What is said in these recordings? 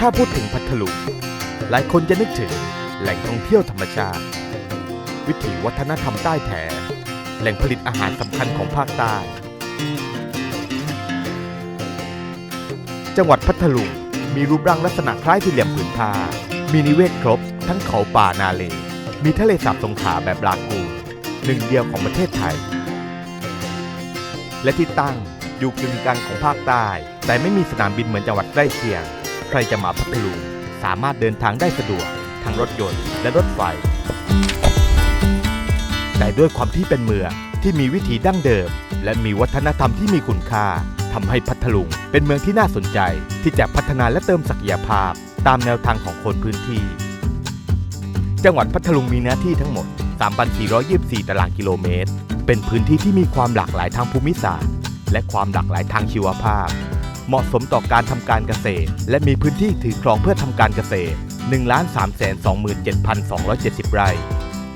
ถ้าพูดถึงพัทลุงหลายคนจะนึกถึงแหล่งท่องเที่ยวธรรมชาติ วิถีวัฒนธรรมใต้แถแหล่งผลิตอาหารสำคัญของภาคใต้ จังหวัดพัทลุงมีรูปร่างลักษณะคล้ายสี่เหลี่ยมผืนผ้า มีนิเวศครบ ทั้งเขาป่านาเล มีทะเลสาบสงขาแบบลากูนหนึ่งเดียวของประเทศไทย และที่ตั้งอยู่กึ่งกลางของภาคใต้ แต่ไม่มีสนามบินเหมือนจังหวัดใกล้เคียง ใครจะมาพัทลุงสามารถเดินทางได้สะดวกทั้งรถยนต์และรถไฟ แต่ด้วยความที่เป็นเมืองที่มีวิถีดั้งเดิม และมีวัฒนธรรมที่มีคุณค่าทำให้พัทลุงเป็นเมืองที่น่าสนใจ ที่จะพัฒนาและเติมศักยภาพ ตามแนวทางของคนพื้นที่ จังหวัดพัทลุงมีเนื้อที่ทั้งหมด 3,424 ตารางกิโลเมตร เป็นพื้นที่ที่มีความหลากหลายทางภูมิศาสตร์ และความหลากหลายทางชีวภาพ เหมาะสมต่อการทำการเกษตร และมีพื้นที่ถือครองเพื่อทำการเกษตร 1 3 2 7 2 7 0 ไร่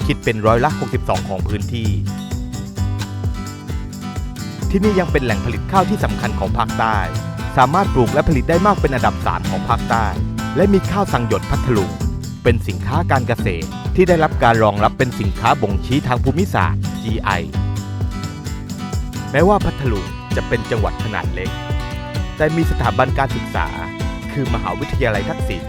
คิดเป็นร้อยละ 62 ของพื้นที่ ที่นี่ยังเป็นแหล่งผลิตข้าวที่สำคัญของภาคใต้ สามารถปลูกและผลิตได้มากเป็นอันดับ 3 ของภาคใต้ และมีข้าวสังหยดพัทลุงเป็นสินค้าการเกษตรที่ได้รับการรองรับเป็นสินค้าบ่งชี้ทางภูมิศาสตร์ GI แม้ว่าพัทลุงจะเป็นจังหวัดขนาดเล็ก แต่มีสถาบันการศึกษา คือมหาวิทยาลัยทักษิณ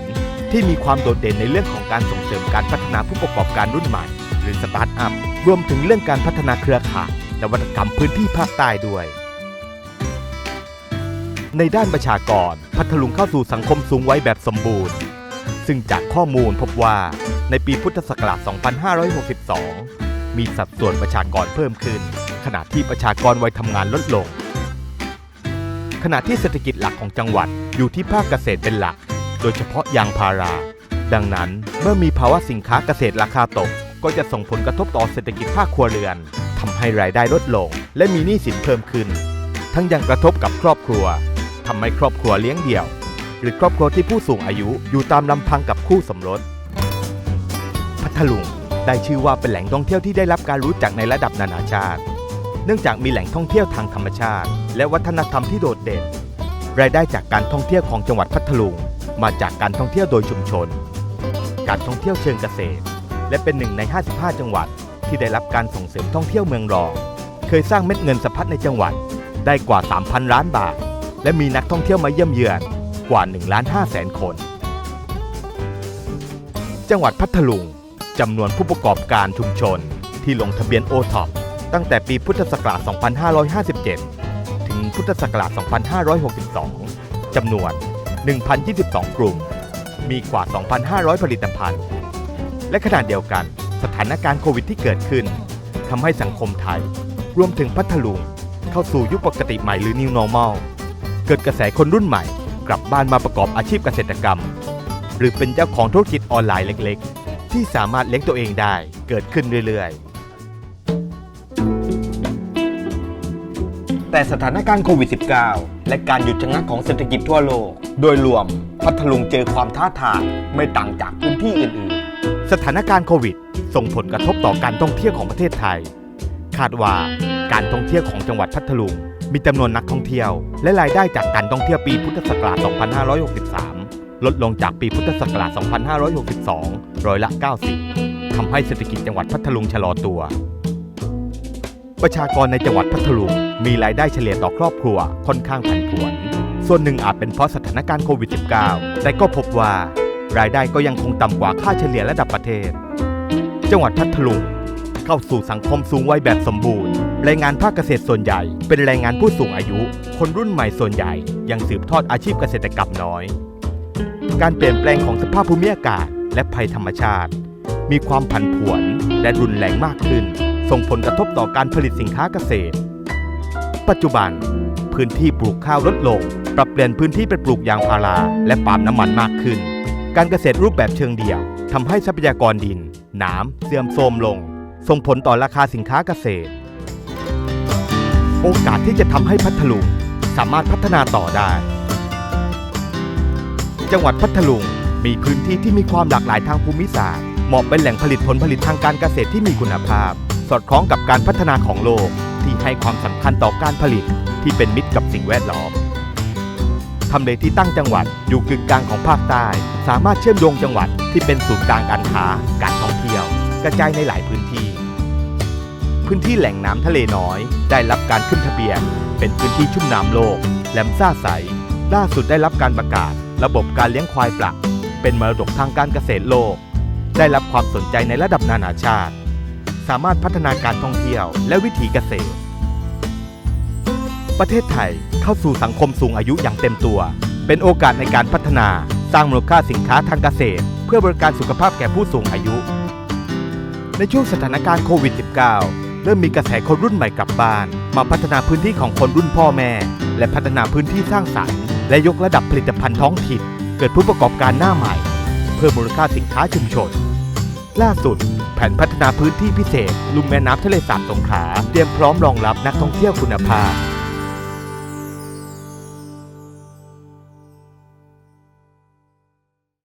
ที่มีความโดดเด่นในเรื่องของการส่งเสริมการพัฒนาผู้ประกอบการรุ่นใหม่ หรือสตาร์ทอัพรวมถึงเรื่องการพัฒนาเครือข่ายนวัตกรรมพื้นที่ภาคใต้ด้วย ในด้านประชากร พัทลุงเข้าสู่สังคมสูงวัยแบบสมบูรณ์ ซึ่งจากข้อมูลพบว่าในปีพุทธศักราช 2562 มีสัดส่วนประชากรเพิ่มขึ้น ขณะที่ประชากรวัยทำงานลดลง ขณะที่เศรษฐกิจหลักของจังหวัดอยู่ที่ภาคเกษตรเป็นหลัก โดยเฉพาะยางพารา ดังนั้นเมื่อมีภาวะสินค้าเกษตรราคาตก ก็จะส่งผลกระทบต่อเศรษฐกิจภาคครัวเรือนทำให้รายได้ลดลง และมีหนี้สินเพิ่มขึ้น ทั้งยังกระทบกับครอบครัวทำให้ครอบครัวเลี้ยงเดี่ยว หรือครอบครัวที่ผู้สูงอายุอยู่ตามลำพังกับคู่สมรส พัทลุงได้ชื่อว่าเป็นแหล่งท่องเที่ยวที่ได้รับการรู้จักในระดับนานาชาติ เนื่องจากมีแหล่งท่องเที่ยวทางธรรมชาติ และวัฒนธรรมที่โดดเด่น รายได้จากการท่องเที่ยวของจังหวัดพัทลุง มาจากการท่องเที่ยวโดยชุมชน การท่องเที่ยวเชิงเกษตร และเป็นหนึ่งใน 55 จังหวัด ที่ได้รับการส่งเสริมท่องเที่ยวเมืองรอง เคยสร้างเม็ดเงินสะพัดในจังหวัดได้กว่า 3,000 ล้านบาท และมีนักท่องเที่ยวมาเยี่ยมเยือนกว่า1ล้าน5แสนคน จังหวัดพัทลุงจำนวนผู้ประกอบการชุมชนที่ลงทะเบียนโอท็อป ตั้งแต่ปีพุทธศักราช 2557 ถึงพุทธศักราช 2562 จำนวน 1,022 กลุ่ม มีกว่า 2,500 ผลิตภัณฑ์ และขณะเดียวกันสถานการณ์โควิดที่เกิดขึ้นทำให้สังคมไทย รวมถึงพัทลุง เข้าสู่ยุคปกติใหม่หรือ New Normal เกิดกระแสคนรุ่นใหม่ กลับบ้านมาประกอบอาชีพเกษตรกรรม หรือเป็นเจ้าของธุรกิจออนไลน์เล็ก ๆ ที่สามารถเลี้ยงตัวเองได้เกิดขึ้นเรื่อย ๆ แต่สถานการณ์โควิด -19 และการหยุดชะงักของเศรษฐกิจทั่วโลก โดยรวมพัทลุงเจอความท้าทายไม่ต่างจากพื้นที่อื่นๆ สถานการณ์โควิด ส่งผลกระทบต่อการท่องเที่ยวของประเทศไทย คาดว่าการท่องเที่ยวของจังหวัดพัทลุง มีจำนวนนักท่องเที่ยว และรายได้จากการท่องเที่ยวปีพุทธศักราช 2563 ลดลงจากปีพุทธศักราช 2562 ร้อยละ 90ทำให้เศรษฐกิจจังหวัดพัทลุงชะลอตัว ประชากรในจังหวัดพัทลุงมีรายได้เฉลี่ยต่อครอบครัวค่อนข้างผันผวน ส่วนหนึ่งอาจเป็นเพราะสถานการณ์โควิด -19 แต่ก็พบว่ารายได้ก็ยังคงต่ำกว่าค่าเฉลี่ยระดับประเทศ จังหวัดพัทลุงเข้าสู่สังคมสูงวัยแบบสมบูรณ์แรงงานภาคเกษตรส่วนใหญ่ เป็นแรงงานผู้สูงอายุ คนรุ่นใหม่ส่วนใหญ่ ยังสืบทอดอาชีพเกษตรกรรมน้อย การเปลี่ยนแปลงของสภาพภูมิอากาศ และภัยธรรมชาติ มีความผันผวนและรุนแรงมากขึ้น ส่งผลกระทบต่อการผลิตสินค้าเกษตร ปัจจุบัน พื้นที่ปลูกข้าวลดลง ปรับเปลี่ยนพื้นที่ไปปลูกยางพาราและปาล์มน้ำมันมากขึ้น การเกษตรรูปแบบเชิงเดี่ยวทำให้ทรัพยากรดิน น้ำเสื่อมโทรมลง ส่งผลต่อราคาสินค้าเกษตร โอกาสที่จะทำให้พัทลุงสามารถพัฒนาต่อได้ จังหวัดพัทลุงมีพื้นที่ที่มีความหลากหลายทางภูมิศาสตร์เหมาะเป็นแหล่งผลิตผลผลิตทางการเกษตรที่มีคุณภาพ สอดคล้องกับการพัฒนาของโลกที่ให้ความสำคัญต่อการผลิตที่เป็นมิตรกับสิ่งแวดล้อมทำเลที่ตั้งจังหวัดอยู่กึ่งกลางของภาคใต้ สามารถเชื่อมโยงจังหวัดที่เป็นศูนย์กลางการค้า การท่องเที่ยว กระจายในหลายพื้นที่ พื้นที่แหล่งน้ำทะเลน้อย ได้รับการขึ้นทะเบียน เป็นพื้นที่ชุ่มน้ำโลก แหลมซ่าใส ล่าสุดได้รับการประกาศ ระบบการเลี้ยงควายปลัก เป็นมรดกทางการเกษตรโลก ได้รับความสนใจในระดับนานาชาติ สามารถพัฒนาการท่องเที่ยวและวิถีเกษตร ประเทศไทยเข้าสู่สังคมสูงอายุอย่างเต็มตัว เป็นโอกาสในการพัฒนาสร้างมูลค่าสินค้าทางเกษตร เพื่อบริการสุขภาพแก่ผู้สูงอายุ ในช่วงสถานการณ์โควิด -19 เริ่มมีกระแสคนรุ่นใหม่กลับบ้าน มาพัฒนาพื้นที่ของคนรุ่นพ่อแม่ และพัฒนาพื้นที่สร้างสรรค์และยกระดับผลิตภัณฑ์ท้องถิ่นเกิดผู้ประกอบการหน้าใหม่ เพิ่มมูลค่าสินค้าชุมชน ล่าสุด แผนพัฒนาพื้นที่พิเศษ ลุ่มแม่น้ำทะเลสาบสงขลาเตรียมพร้อมรองรับนักท่องเที่ยวคุณภาพ